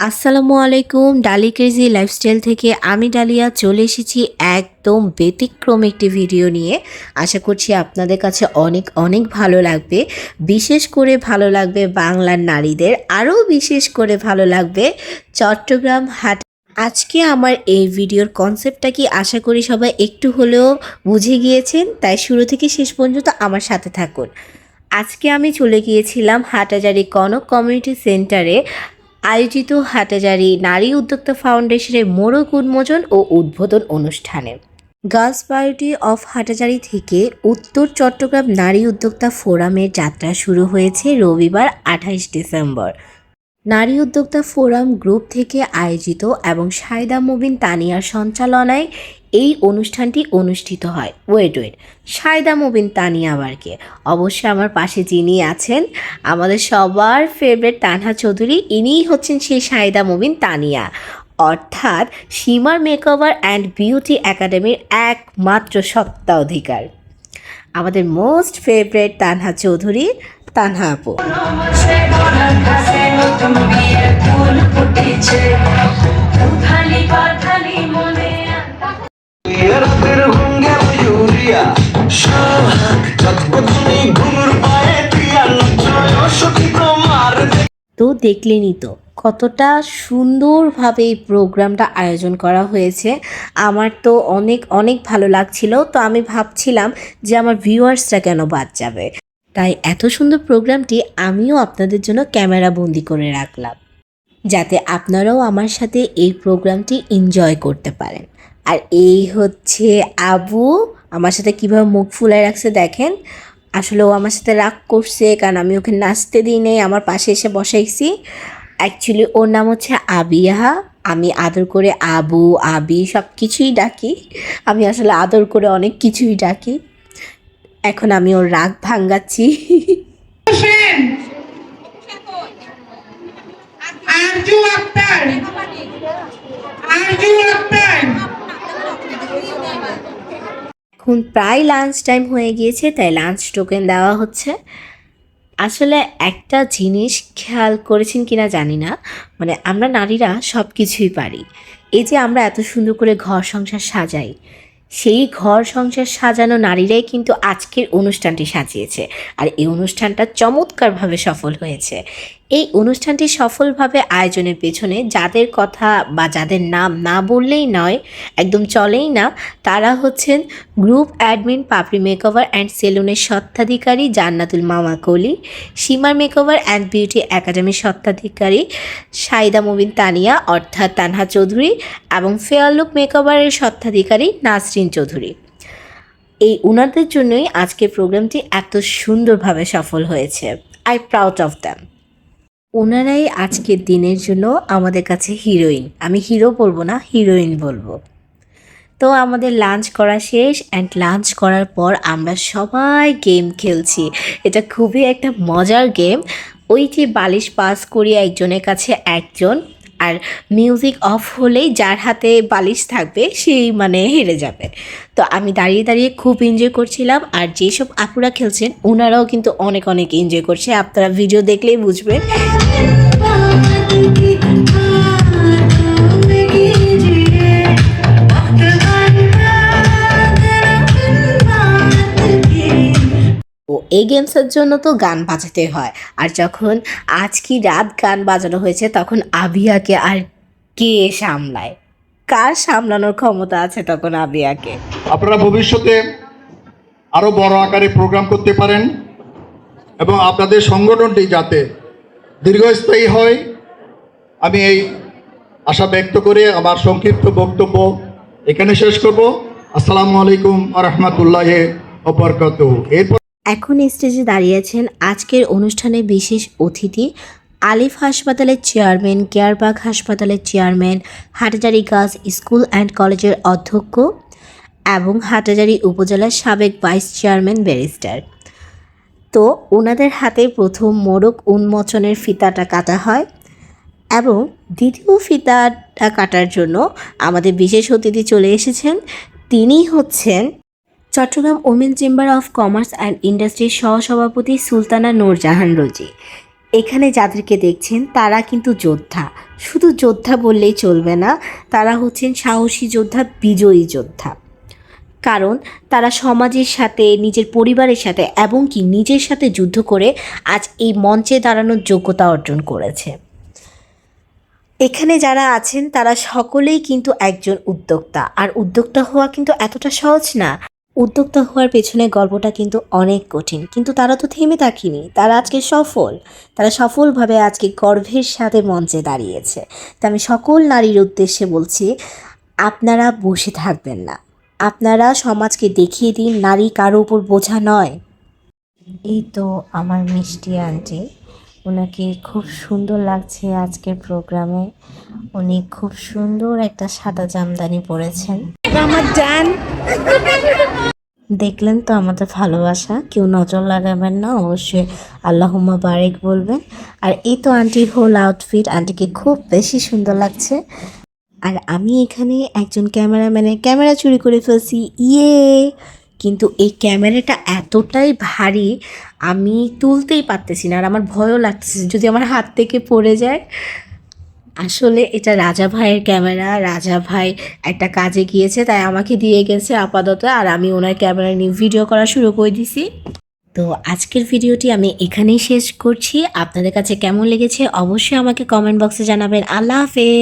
আসসালামু আলাইকুম, ডালি ক্রেজি লাইফস্টাইল থেকে আমি ডালিয়া চলে এসেছি একদম ব্যতিক্রম একটি ভিডিও নিয়ে। আশা করছি আপনাদের কাছে অনেক অনেক ভালো লাগবে। বিশেষ করে ভালো লাগবে বাংলার নারীদের, আরও বিশেষ করে ভালো লাগবে চট্টগ্রাম হাট আজকে আমার এই ভিডিওর কনসেপ্টটা কি আশা করি সবাই একটু হলেও বুঝে গিয়েছেন, তাই শুরু থেকে শেষ পর্যন্ত আমার সাথে থাকুন। আজকে আমি চলে গিয়েছিলাম হাটাজারি কনক কমিউনিটি সেন্টারে, আয়োজিত হাটাজারি নারী উদ্যোক্তা ফাউন্ডেশনের মোড়ক উন্মোচন ও উদ্বোধন অনুষ্ঠানে। গার্লস বায়োটি অফ হাটাজারি থেকে উত্তর চট্টগ্রাম নারী উদ্যোক্তা ফোরামের যাত্রা শুরু হয়েছে রবিবার আঠাইশ ডিসেম্বর। নারী উদ্যোক্তা ফোরাম গ্রুপ থেকে আয়োজিত এবং সায়দা মুবিন তানিয়ার সঞ্চালনায় এই অনুষ্ঠানটি অনুষ্ঠিত হয়। ওয়েট ওয়েট সায়দা মুবিন তানিয়া আবারকে অবশ্যই আমার পাশে যিনি আছেন, আমাদের সবার ফেভারিট তানহা চৌধুরী, ইনিই হচ্ছেন সেই সায়দা মুবিন তানিয়া। অর্থাৎ সীমার মেকওভার অ্যান্ড বিউটি একাডেমির একমাত্র সত্তা অধিকার আমাদের মোস্ট ফেভারিট তানহা চৌধুরী তানহা আপু তো দেখলেনই তো কতটা সুন্দরভাবে এই প্রোগ্রামটা আয়োজন করা হয়েছে। আমার তো অনেক অনেক ভালো লাগছিল। তো আমি ভাবছিলাম যে আমার ভিউয়ার্সরা কেন বাদ যাবে। তাই এত সুন্দর প্রোগ্রামটি আমিও আপনাদের জন্য ক্যামেরা বন্দি করে রাখলাম, যাতে আপনারাও আমার সাথে এই প্রোগ্রামটি এনজয় করতে পারেন। আর এই হচ্ছে আবু, আমার সাথে কীভাবে মুখ ফুলায় রাখছে দেখেন। আসলে ও আমার সাথে রাগ করছে, কারণ আমি ওকে নাচতে দিই নেই, আমার পাশে এসে বসাইছি। অ্যাকচুয়ালি ওর নাম হচ্ছে আবিয়া। আমি আদর করে আবু, আবি সব কিছুই ডাকি। আমি আসলে আদর করে অনেক কিছুই ডাকি। এখন আমি ওর রাগ ভাঙ্গাচ্ছি। আরজু আক্তার। আরজু আক্তার। এখন প্রায় লাঞ্চ টাইম হয়ে গিয়েছে তাই লাঞ্চ টোকেন দেওয়া হচ্ছে। আসলে একটা জিনিস খেয়াল করেছেন কিনা জানি না মানে আমরা নারীরা সব কিছুই পারি। এই যে আমরা এত সুন্দর করে ঘর সংসার সাজাই সেই ঘর সংসার সাজানো নারীরাই কিন্তু আজকের অনুষ্ঠানটি সাজিয়েছে। আর এই অনুষ্ঠানটা চমৎকারভাবে সফল হয়েছে। এই অনুষ্ঠানটি সফলভাবে আয়োজনের পেছনে যাদের কথা বা যাদের নাম না বললেই নয়, একদম চলেই না, তারা হচ্ছেন group admin Papri makeover and সেলুনের স্বত্বাধিকারী জান্নাতুল মামা কলি, সীমার মেকওভার অ্যান্ড বিউটি একাডেমির স্বত্বাধিকারী সাইদা মুবিন তানিয়া, অর্থাৎ তানহা চৌধুরী, এবং ফেয়ার লুক মেকওভারের স্বত্বাধিকারী নাসরিন চৌধুরী। এই উনাদের জন্যই আজকের প্রোগ্রামটি এত সুন্দরভাবে সফল হয়েছে। আই প্রাউড অফ দ্যাম ওনারাই আজকের দিনের জন্য আমাদের কাছে হিরোইন আমি হিরো বলব না হিরোইন বলব। তো আমাদের লাঞ্চ করা শেষ অ্যান্ড লাঞ্চ করার পর আমরা সবাই গেম খেলছি। এটা খুবই একটা মজার গেম ওই যে বালিশ পাস করি একজনের কাছে একজন আর মিউজিক অফ হলেই যার হাতে বালিশ থাকবে সেই মানে হেরে যাবে। তো আমি দাঁড়িয়ে দাঁড়িয়ে খুব এনজয় করছিলাম আর যেসব আপুরা খেলছেন ওনারাও কিন্তু অনেক অনেক এনজয় করছে। আপনারা ভিডিও দেখলেই বুঝবেন। এই গেমসের জন্য তো গান বাজাতে হয়। আর যখন আজ কি রাত গান বাজানো হয়েছে, তখন আবিয়াকে আর কে সামলায়? কার সামলানোর ক্ষমতা আছে তখন আবিয়াকে? আপনারা ভবিষ্যতে আরও বড় আকারে প্রোগ্রাম করতে পারেন এবং আপনাদের সংগঠনটি যাতে দীর্ঘস্থায়ী হয়। আমি এই আশা ব্যক্ত করে আমার সংক্ষিপ্ত বক্তব্য এখানে শেষ করব। আসসালামু আলাইকুম রহমতুল্লাহ অবরকাত এরপর এখন স্টেজে দাঁড়িয়েছেন আজকের অনুষ্ঠানে বিশেষ অতিথি আলিফ হাসপাতালের চেয়ারম্যান কেয়ারবাগ হাসপাতালের chairman Hathazari girls school and কলেজের অধ্যক্ষ এবং হাটাজারি উপজেলার সাবেক ভাইস চেয়ারম্যান ব্যারিস্টার তো ওনাদের হাতে প্রথম মোড়ক উন্মোচনের ফিতাটা কাটা হয় এবং দ্বিতীয় ফিতাটা কাটার জন্য আমাদের বিশেষ অতিথি চলে এসেছেন। তিনি হচ্ছেন Chattogram women chamber of commerce and ইন্ডাস্ট্রির সহসভাপতি সুলতানা নূরজাহান রোজি। এখানে যাদেরকে দেখছেন, তারা কিন্তু যোদ্ধা। শুধু যোদ্ধা বললেই চলবে না, তারা হচ্ছেন সাহসী যোদ্ধা, বিজয়ী যোদ্ধা। কারণ তারা সমাজের সাথে, নিজের পরিবারের সাথে এবং কি নিজের সাথে যুদ্ধ করে আজ এই মঞ্চে দাঁড়ানোর যোগ্যতা অর্জন করেছে। এখানে যারা আছেন, তারা সকলেই কিন্তু একজন উদ্যোক্তা। আর উদ্যোক্তা হওয়া কিন্তু এতটা সহজ না। উদ্যোক্তা হওয়ার পেছনে গল্পটা কিন্তু অনেক কঠিন, কিন্তু তারা তো থেমে থাকেনি তারা আজকে সফল। তারা সফলভাবে আজকে গর্ভের সাথে মঞ্চে দাঁড়িয়েছে। তা আমি সকল নারীর উদ্দেশ্যে বলছি, আপনারা বসে থাকবেন না। আপনারা সমাজকে দেখিয়ে দিন, নারী কারও উপর বোঝা নয়। এই তো আমার মিষ্টি আন্টি। ওনাকে খুব সুন্দর লাগছে আজকের প্রোগ্রামে। উনি খুব সুন্দর একটা সাদা জামদানি পরেছেন। আমার দেখলেন তো আমাদের ভালোবাসা, কেউ নজর লাগাবেন না, অবশ্যই আল্লাহুম্মা বারেক বলবেন। আর এই তো আন্টির হোল আউটফিট আন্টিকে খুব বেশি সুন্দর লাগছে। আর আমি এখানে একজন ক্যামেরাম্যানের ক্যামেরা চুরি করে ফেলছি। ইয়ে! কিন্তু এই ক্যামেরাটা এতটাই ভারী, আমি তুলতেই পারতেছি না আর আমার ভয়ও লাগতেছে যদি আমার হাত থেকে পড়ে যায়। আসলে এটা রাজা ভাইয়ের ক্যামেরা, রাজা ভাই একটা কাজে গিয়েছে, তাই আমাকে দিয়ে গেছে আপাতত আর আমি ওনার ক্যামেরা নিয়ে ভিডিও করা শুরু করে দিছি। তো আজকের ভিডিওটি আমি এখানেই শেষ করছি। আপনাদের কাছে কেমন লেগেছে অবশ্যই আমাকে কমেন্ট বক্সে জানাবেন। আল্লাহ হাফেজ!